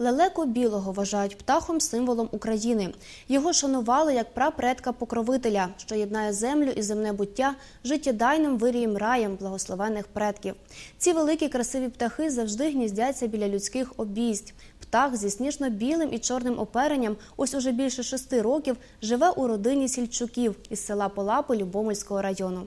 Лелеку білого вважають птахом символом України. Його шанували як прапредка покровителя, що єднає землю і земне буття життєдайним вирієм раєм благословенних предків. Ці великі красиві птахи завжди гніздяться біля людських обійсть. Птах зі сніжно-білим і чорним оперенням ось уже більше шести років живе у родині сільчуків із села Полапи Любомельського району.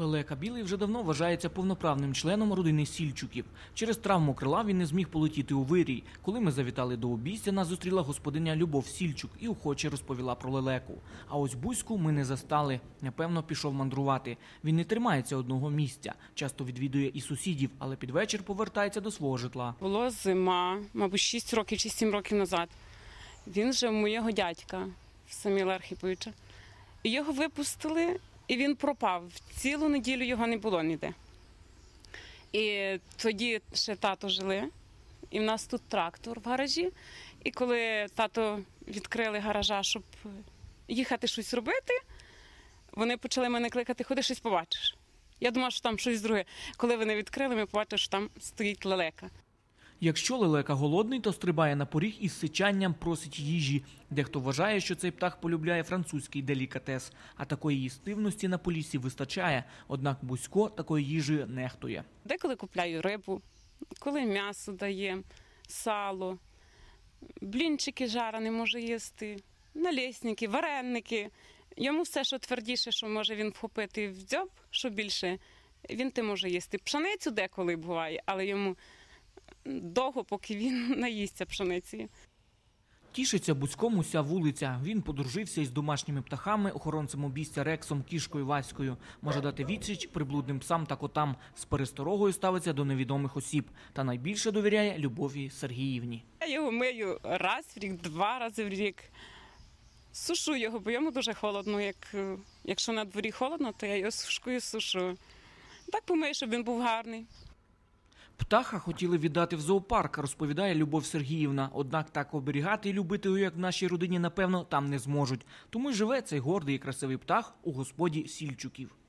Лелека Білий вже давно вважається повноправним членом родини Сільчуків. Через травму крила він не зміг полетіти у вирій. Коли ми завітали до обійстя, нас зустріла господиня Любов Сільчук і охоче розповіла про лелеку. А ось Бузьку ми не застали. Напевно, пішов мандрувати. Він не тримається одного місця, часто відвідує і сусідів, але під вечір повертається до свого житла. Було зима, мабуть, 6 років чи 7 років назад. Він же в моєго дядька в Саміла Архіповича. Його випустили, і він пропав. Цілу неділю його не було ніде. І тоді ще тато жили, і в нас тут трактор в гаражі. І коли тато відкрили гаража, щоб їхати щось робити, вони почали мене кликати, ходи щось побачиш. Я думала, що там щось друге. Коли вони відкрили, ми побачили, що там стоїть лелека. Якщо лелека голодний, то стрибає на поріг із сичанням просить їжі. Дехто вважає, що цей птах полюбляє французький делікатес, а такої їстивності на полісі вистачає. Однак Бузько такої їжі нехтує. Деколи купляю рибу, коли м'ясо дає, сало, блінчики жарені може їсти, налісники, вареники. Йому все, що твердіше, що може він вхопити в дзьоб, що більше, він те може їсти. Пшеницю деколи буває, але йому довго, поки він наїсться пшениці. Тішиться Бузьком уся вулиця. Він подружився із домашніми птахами, охоронцем обійстя Рексом, кішкою Ваською. Може дати відсіч приблудним псам та котам. З пересторогою ставиться до невідомих осіб. Та найбільше довіряє Любові Сергіївні. Я його мию раз в рік, два рази в рік. Сушу його, бо йому дуже холодно. Як, е, якщо на дворі холодно, то я його сушкою сушу. Так помию, щоб він був гарний. Птаха хотіли віддати в зоопарк, розповідає Любов Сергіївна. Однак так оберігати і любити його, як в нашій родині, напевно, там не зможуть. Тому й живе цей гордий і красивий птах у господі Сільчуків.